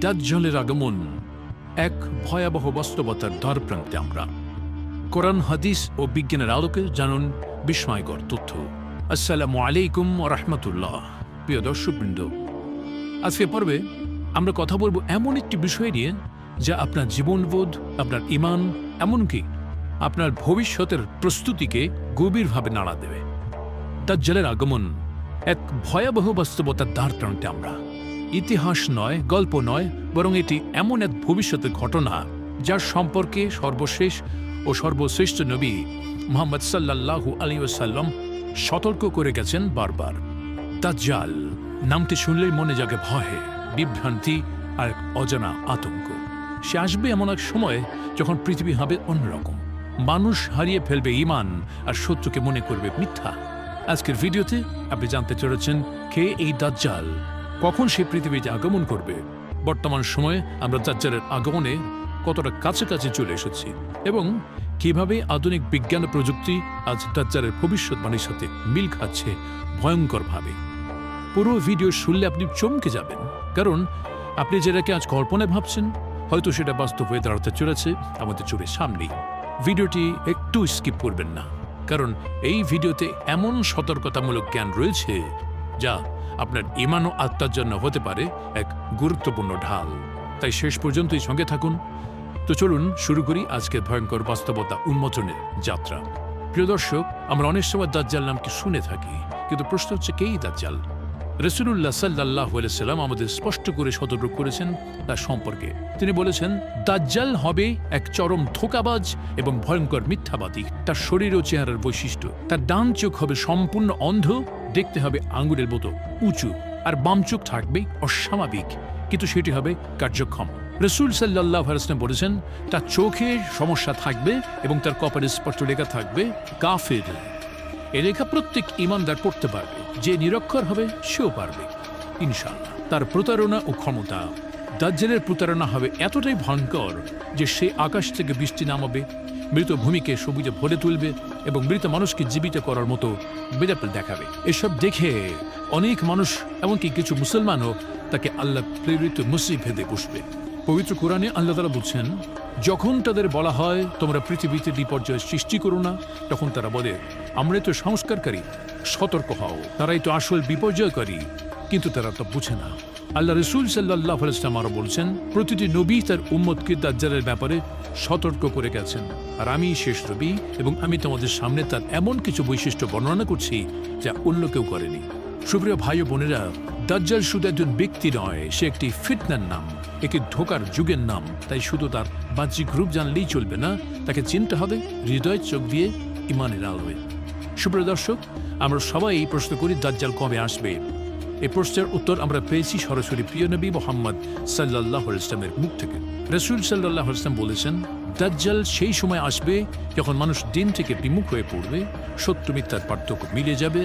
দাজ্জালের আগমন এক ভয়াবহ বাস্তবতার দ্বার প্রান্তে আমরা। কোরআন, হাদিস ও বিজ্ঞানের আলোকে জানুন বিস্ময়কর তথ্য। আসসালামু আলাইকুম রহমতুল্লাহ। প্রিয় দর্শকবৃন্দ আজকে পর্বে আমরা কথা বলব এমন একটি বিষয় নিয়ে যা আপনার জীবনবোধ, আপনার ইমান, এমনকি আপনার ভবিষ্যতের প্রস্তুতিকে গভীরভাবে নাড়া দেবে। দাজ্জালের আগমন এক ভয়াবহ বাস্তবতার দ্বার প্রান্তে আমরা। ইতিহাস নয়, গল্প নয়, বরং এটি এমন এক ভবিষ্যতের ঘটনা যার সম্পর্কে সর্বশেষ ও সর্বশ্রেষ্ঠ নবী মোহাম্মদ সাল্লাল্লাহু আলী ওসাল্লাম সতর্ক করে গেছেন বারবার। দাজ্জাল নামটি শুনলেই মনে জাগে ভয়ে, বিভ্রান্তি আর অজানা আতঙ্ক। সে আসবে এমন এক সময় যখন পৃথিবী হবে অন্যরকম। মানুষ হারিয়ে ফেলবে ইমান আর সত্যকে মনে করবে মিথ্যা। আজকের ভিডিওতে আপনি জানতে চলেছেন কে এই দাজ্জাল কখন সে পৃথিবীতে আগমন করবে? বর্তমান সময়ে আমরা দাজ্জালের আগমনে কতটা কাছাকাছি চলে এসেছি এবং কীভাবে আধুনিক বিজ্ঞান প্রযুক্তি আজ দাজ্জালের ভবিষ্যৎবাণীর সাথে মিল খাচ্ছে ভয়ঙ্করভাবে? পুরো ভিডিও শুনলে আপনি চমকে যাবেন। কারণ আপনি যেটাকে আজ কল্পনায় ভাবছেন, হয়তো সেটা বাস্তব হয়ে দাঁড়াতে চলেছে আমাদের চোখের সামনেই। ভিডিওটি একটু স্কিপ করবেন না, কারণ এই ভিডিওতে এমন সতর্কতামূলক জ্ঞান রয়েছে যা আপনার ইমান ও আত্মার জন্য হতে পারে এক গুরুত্বপূর্ণ ঢাল। তাই শেষ পর্যন্তই সঙ্গে থাকুন। তো চলুন শুরু করি আজকের ভয়ঙ্কর বাস্তবতা উন্মোচনের যাত্রা। প্রিয় দর্শক, আমরা অনেক সময় দাজ্জাল নামকে শুনে থাকি, কিন্তু প্রশ্ন হচ্ছে কেই দাজ্জাল? রসুল্লাহ সাল্লাহ সাল্লাম আমাদের স্পষ্ট করে সতর্ক করেছেন তার সম্পর্কে। তিনি বলেছেন, দাজ্জাল হবে এক চরম ধোকাবাজ এবং ভয়ঙ্কর মিথ্যাবাদী। তার শরীর ও চেহারার বৈশিষ্ট্য, তার ডান চোখ হবে সম্পূর্ণ অন্ধ দেখতে হবে আঙ্গুরের মতো উঁচু, আর বাম চোখ থাকবে অস্বাভাবিক, কিন্তু সেটি হবে কার্যক্ষম। রসুল সাল্লাহ হারাসলাম বলেছেন, তার চোখে সমস্যা থাকবে এবং তার কপালে স্পষ্ট লেখা থাকবে কাফের। এ লেখা প্রত্যেক ইমানদার পড়তে পারবে, যে নিরক্ষর হবে সেও পারবে ইনশাল্লাহ তার প্রতারণা ও ক্ষমতা, দাজ্জালের প্রতারণা হবে এতটাই ভয়ঙ্কর যে সে আকাশ থেকে বৃষ্টি নামাবে মৃত ভূমিকে সবুজে ভরে তুলবে এবং মৃত মানুষকে জীবিত করার মতো বেদাপেল দেখাবে। এসব দেখে অনেক মানুষ, এমনকি কিছু মুসলমানও তাকে আল্লাহ প্রেরিত মুসি ভেদে বসবে। পবিত্র কোরআনে আল্লাহ তালা বলছেন, যখন তাদের বলা হয়, তোমরা পৃথিবীতে বিপর্যয় সৃষ্টি করো না, তখন তারা বলে, আমরা তো সংস্কারকারী, সতর্ক হও। তারাই তো আসল বিপর্যয়কারী, কিন্তু তারা তো বুঝে না। আল্লাহ রসুল সাল্লাহ ইসলাম আরও বলছেন, প্রতিটি নবী তার উম্মতকে দাজ্জালের ব্যাপারে সতর্ক করে গেছেন। আর আমি শেষ নবী এবং আমি তোমাদের সামনে তার এমন কিছু বৈশিষ্ট্য বর্ণনা করছি যা অন্য কেউ করেনি। সুপ্রিয় ভাই বোনেরা, দাজ্জাল শুধু একজন ব্যক্তি নয়, সে একটি ফিটনার নাম, একে ধোকার যুগের নাম। তাই শুধু তার বাহ্যিক রূপ জানলেই চলবে না, তাকে চিনতে হবে, হৃদয়, চোখ দিয়ে ইমানের আলোয়। সুপ্রিয় দর্শক, আমরা সবাই প্রশ্ন করি, দাজ্জাল কবে আসবে? এই প্রশ্নের উত্তর আমরা পেয়েছি সরাসরি প্রিয় নবী মোহাম্মদ সাল্লাহ ইসলামের মুখ থেকে। রসুল সাল্লাহ ইসলাম বলেছেন, দাজ্জাল সেই সময় আসবে যখন মানুষ দিন থেকে বিমুখ হয়ে পড়বে, সত্য মিথ্যার পার্থক্য মিলে যাবে,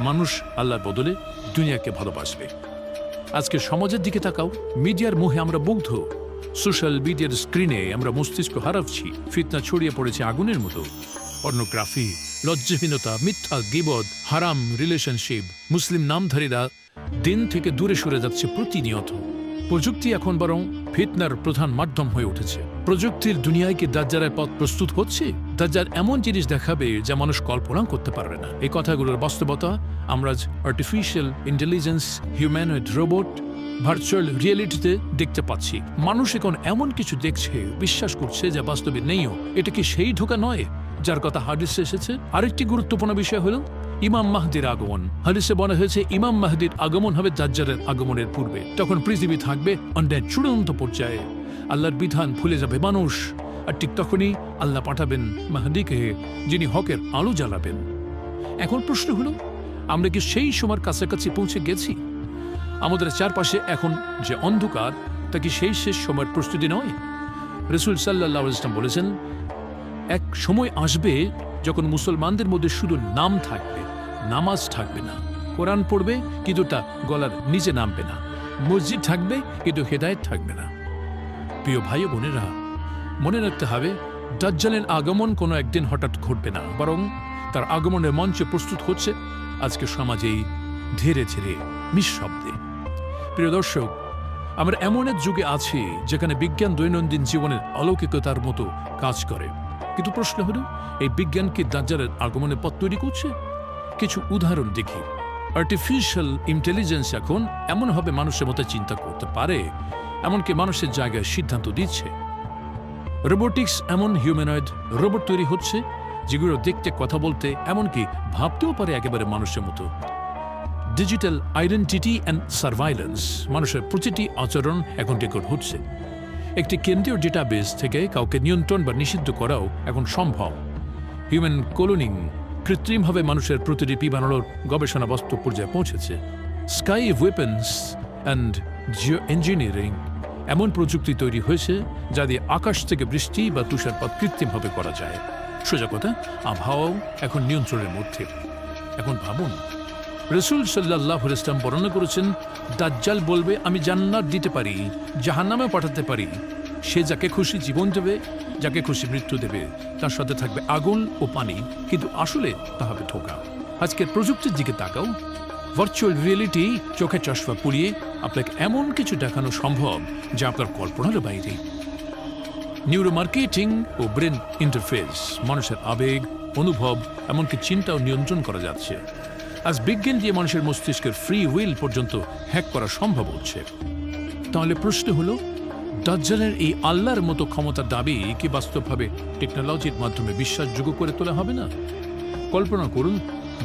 মানুষ আল্লাহর বদলে দুনিয়াকে ভালোবাসবে। আজকে সমাজের দিকে তাকাও, মিডিয়ার মোহে আমরা মুগ্ধ। সোশ্যাল মিডিয়ার স্ক্রিনে আমরা মস্তিষ্ক হারাচ্ছি, ফিতনা ছড়িয়ে পড়েছে আগুনের মতো। পর্নোগ্রাফি, লজ্জাহীনতা, মিথ্যা, গিবদ, হারাম, রিলেশনশিপ, মুসলিম নামধারীরা দিন থেকে দূরে সরে যাচ্ছে প্রতিনিয়ত। প্রযুক্তি এখন বরং ফিতনার প্রধান মাধ্যম হয়ে উঠেছে। প্রযুক্তির দুনিয়ায় কি দাজ্জালের পথ প্রস্তুত হচ্ছে? দাজ্জাল এমন জিনিস দেখাবে যা মানুষ কল্পনা করতে পারবে না। এই কথাগুলোর বাস্তবতা আমরা artificial intelligence humanoid robot virtual রিয়েলিটিতে দেখতে পাচ্ছি। মানুষ এখন এমন কিছু দেখছে, বিশ্বাস করছে যা বাস্তবে নেইও। এটা কি সেই ধোকা নয়, যার কথা হাদিসে এসেছে? আরেকটি গুরুত্বপূর্ণ বিষয় হলো ইমাম মাহদির আগমন। হাদিসে বলা হয়েছে, ইমাম মাহদির আগমন হবে দাজ্জালের আগমনের পূর্বে। তখন পৃথিবী থাকবে অন্যায় চূড়ান্ত পর্যায়ে। আল্লাহর বিধান ভুলে যাবে মানুষ। আর ঠিক তখনই আল্লাহ পাঠাবেন মাহদিকে, যিনি হকের আলো জ্বালাবেন। এখন প্রশ্ন হলো, আমরা কি সেই সময়ের কাছাকাছি পৌঁছে গেছি? আমাদের চারপাশে এখন যে অন্ধকার, তা কি সেই শেষ সময়ের প্রস্তুতি নয়? রসুল সাল্লাহ ইসলাম বলেছেন, এক সময় আসবে যখন মুসলমানদের মধ্যে শুধু নাম থাকবে নামাজ থাকবে না। কোরআন পড়বে, কিন্তু তা গলার নিচে নামবে না। মসজিদ থাকবে, কিন্তু হেদায়ত থাকবে না। প্রিয় ভাই বোনেরা, মনে রাখতে হবে, দাজ্জালের আগমন কোনো একদিন হঠাৎ ঘটবে না, বরং তার আগমনের মঞ্চে প্রস্তুত হচ্ছে আজকে সমাজেই ধীরে ধীরে নিঃশব্দে। প্রিয় দর্শক, আমরা এমন এক যুগে আছি যেখানে বিজ্ঞান দৈনন্দিন জীবনের অলৌকিকতার মতো কাজ করে। কিন্তু প্রশ্ন হলো, এই বিজ্ঞান কি দাজ্জালের আগমনের পথ তৈরি করছে? কিছু উদাহরণ দেখি। আর্টিফিশিয়াল ইন্টেলিজেন্স এখন এমনভাবে মানুষের মতো চিন্তা করতে পারে, এমনকি মানুষের জায়গায় সিদ্ধান্ত দিচ্ছে রোবোটিক্স এমন হিউম্যানয়েড রোবট তৈরি হচ্ছে, যেগুলো দেখতে, কথা বলতে, এমনকি ভাবতেও পারে একেবারে মানুষের মতো। ডিজিটাল আইডেন্টিটি অ্যান্ড সার্ভাইলেন্স মানুষের প্রতিটি আচরণ এখন রেকর্ড হচ্ছে। একটি কেন্দ্রীয় ডেটাবেস থেকে কাউকে নিয়ন্ত্রণ বা নিষিদ্ধ করাও এখন সম্ভব। হিউম্যান কলোনিং কৃত্রিমভাবে মানুষের প্রতিলিপি বানানোর গবেষণা বাস্তব পর্যায়ে পৌঁছেছে। Sky weapons and geo engineering এমন প্রযুক্তি তৈরি হয়েছে যা দিয়ে আকাশ থেকে বৃষ্টি বা তুষারপাত কৃত্রিমভাবে করা যায়। সোজা কথা, আবহাওয়াও এখন নিয়ন্ত্রণের মধ্যে। এখন ভাবুন, রসুল সাল্লাহ ইসলাম বর্ণনা করেছেন, দাজ্জাল বলবে, আমি জান্নাত দিতে পারি জাহান্নামে পাঠাতে পারি। সে যাকে খুশি জীবন দেবে, যাকে খুশি মৃত্যু দেবে, তার সাথে থাকবে আগুন ও পানি, কিন্তু আসলে তা হবে ধোকা আজকের প্রযুক্তির দিকে তাকাও। ভার্চুয়াল রিয়েলিটি চোখে চশমা পুড়িয়ে আপনাকে এমন কিছু দেখানো সম্ভব যা আপনার কল্পনার বাইরে। নিউরো মার্কেটিং ও ব্রেন ইন্টারফেস মানুষের আবেগ, অনুভব, এমনকি চিন্তাও নিয়ন্ত্রণ করা যাচ্ছে। আজ বিজ্ঞান দিয়ে মানুষের মস্তিষ্কের ফ্রি উইল পর্যন্ত হ্যাক করা সম্ভব হচ্ছে। তাহলে প্রশ্ন হলো দাজ্জালের এই আল্লাহর মতো ক্ষমতার দাবি কি বাস্তবভাবে টেকনোলজির মাধ্যমে বিশ্বাসযোগ্য করে তোলা হবে না? কল্পনা করুন,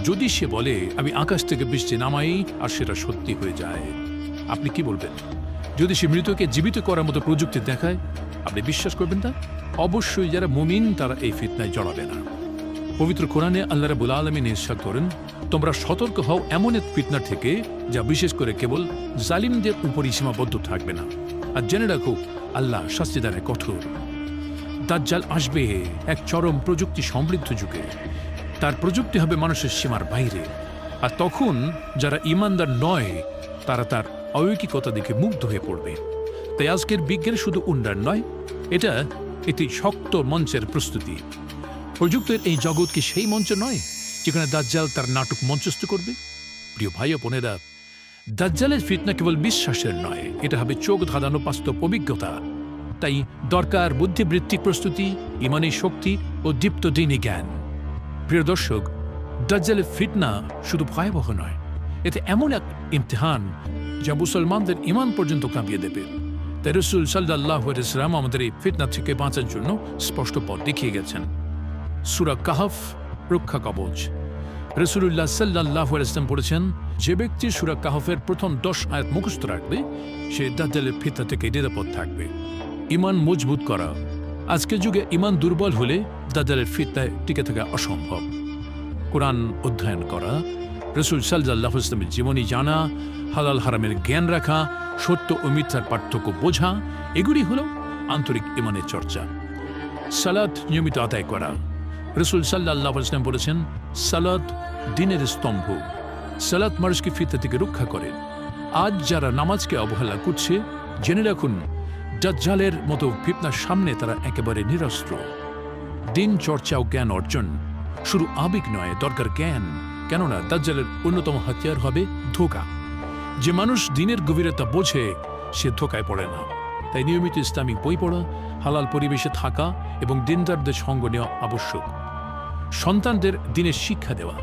যদি সে বলে, আমি আকাশ থেকে বৃষ্টি নামাই আর সেটা সত্যি হয়ে যায়। আপনি কি বলবেন? যদি সে মৃতকে জীবিত করার মতো প্রযুক্তি দেখায়, আপনি বিশ্বাস করবেন না? অবশ্যই যারা মুমিন, তারা এই ফিতনায় জড়াবে না। পবিত্র কোরআনে আল্লাহ রাবুল আলমী নিঃশ্বাস করেন, তোমরা সতর্ক হও এমন এক ফিতনা থেকে, যা বিশেষ করে কেবল জালিমদের উপরই সীমাবদ্ধ থাকবে না। আর জেনে রাখো, আল্লাহ শাস্তিদানে কঠোর। দাজ্জাল আসবে এক চরম প্রযুক্তি সমৃদ্ধ যুগে। তার প্রযুক্তি হবে মানুষের সীমার বাইরে। আর তখন যারা ইমানদার নয়, তারা তার অলৌকিকতা দেখে মুগ্ধ হয়ে পড়বে। তাই আজকের বিজ্ঞান শুধু উন্নয়ন নয়, এটা একটি শক্ত মঞ্চের প্রস্তুতি। প্রযুক্তির এই জগৎ কি সেই মঞ্চ নয়, যেখানে দাজ্জাল তার নাটক মঞ্চস্থ করবে? প্রিয় ভাই ও বোনেরা দাজ্জালের ফিতনা কেবল বিশ্বাসের নয়, এটা হবে চোখ ধাঁধানো বাস্তব অভিজ্ঞতা। তাই দরকার বুদ্ধিবৃত্তিক প্রস্তুতি, ইমানি শক্তি ও দীপ্ত দিনী জ্ঞান। প্রিয় দর্শক, দাজ্জালের ফিতনা শুধু ভয়াবহ নয়, এতে এমন এক ইমতিহান যা মুসলমানদের ইমান পর্যন্ত কাঁপিয়ে দেবে। তাই রসুল সাল্লাহ ইসলাম আমাদের এই ফিতনা থেকে বাঁচার জন্য স্পষ্ট পথ দেখিয়ে গেছেন। সুরা কাহাফ, রক্ষা কবচ। রসুল্লাহ সাল্লাহ ইসলাম বলেছেন, যে ব্যক্তি সুরা কাহফের প্রথম দশ আয়াত মুখস্থ রাখবে, সে দাজ্জালের ফিতনা থেকে নিরাপদ থাকবে। ইমান মজবুত করা। আজকের যুগে ইমান দুর্বল হলে দাজ্জালের ফিতনায় টিকে থাকা অসম্ভব। কোরআন অধ্যয়ন করা, রসুল সাল্লাহ ইসলামের জীবনী জানা, হালাল হারামের জ্ঞান রাখা, সত্য ও মিথ্যার পার্থক্য বোঝা, এগুলি হল আন্তরিক ইমানের চর্চা। সালাদ নিয়মিত আদায় করা। রসুল সাল্লাহ ইসলাম বলেছেন সালাদ দিনের স্তম্ভ। সালাদ মানুষকে ফিতে থেকে রক্ষা করে। আজ যারা নামাজকে অবহেলা করছে, জেনে রাখুন, দাজ্জালের মতো ফিতনার সামনে তারা একেবারে নিরস্ত্র। দিন, চর্চা ও জ্ঞান অর্জন শুধু আবেগ নয়, দরকার জ্ঞান। কেননা দাজ্জালের অন্যতম হাতিয়ার হবে ধোকা। যে মানুষ দিনের গভীরতা বোঝে, সে ধোকায় পড়ে না। তাই নিয়মিত ইসলামিক বই পড়া, হালাল পরিবেশে থাকা এবং দিনদারদের সঙ্গ নেওয়া আবশ্যক। সন্তানদের দিনের শিক্ষা দেওয়া।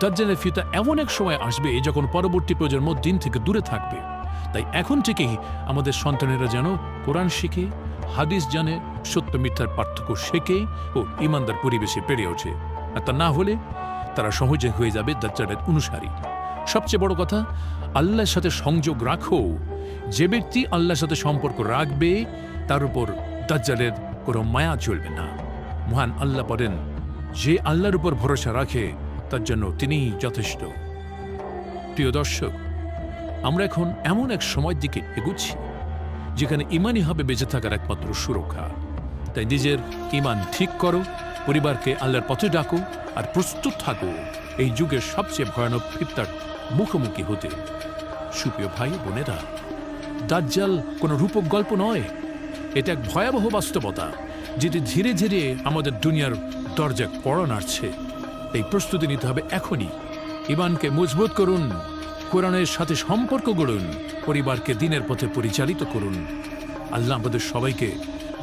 দাজ্জালের ফিতা এমন এক সময় আসবে যখন পরবর্তী প্রজন্ম দিন থেকে দূরে থাকবে। তাই এখন থেকেই আমাদের সন্তানেরা যেন কোরআন শিখে, হাদিস জানে, সত্য মিথ্যার পার্থক্য শেখে ও ইমানদার পরিবেশে পেরে ওঠে। আর তা না হলে তারা সহজে হয়ে যাবে দাজ্জালের অনুসারী। সবচেয়ে বড় কথা, আল্লাহর সাথে সংযোগ রাখো। যে ব্যক্তি আল্লাহর সাথে সম্পর্ক রাখবে, তার উপর দাজ্জালের কোনো মায়া চলবে না। মহান আল্লাহ বলেন যে আল্লাহর উপর ভরসা রাখে, তার জন্য তিনিই যথেষ্ট। প্রিয় দর্শক, আমরা এখন এমন এক সময়ের দিকে এগুচ্ছি, যেখানে ইমানই হবে বেঁচে থাকার একমাত্র সুরক্ষা। তাই নিজের ইমান ঠিক করো, পরিবারকে আল্লাহর পথে ডাকো, আর প্রস্তুত থাকো। এই যুগের সবচেয়ে ভয়ানক ফিপ্তার মুখোমুখি হতে। সুপ্রিয় ভাই বোনেরা, দাজ্জাল কোনো রূপক গল্প নয়। এটা এক ভয়াবহ বাস্তবতা, যেটি ধীরে ধীরে আমাদের দুনিয়ার দরজা পড়া নাড়ছে। এই প্রস্তুতি নিতে হবে এখনই। ইমানকে মজবুত করুন, কোরআনের সাথে সম্পর্ক গড়ুন, পরিবারকে দিনের পথে পরিচালিত করুন। আল্লাহ আমাদের সবাইকে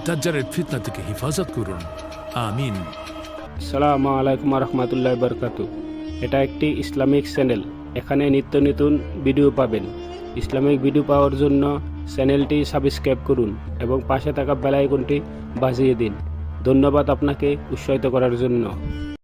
দাজ্জারের ফিতনা থেকে হেফাজত করুন। আমিন। সালামু আলাইকুম রহমতুল্লাহ বরকাতু এটা একটি ইসলামিক চ্যানেল। এখানে নিত্য নতুন ভিডিও পাবেন। ইসলামিক ভিডিও পাওয়ার জন্য চ্যানেলটি সাবস্ক্রাইব করুন এবং পাশে থাকা বেল আইকনটি বাজিয়ে দিন। ধন্যবাদ আপনাকে উৎসাহিত করার জন্য।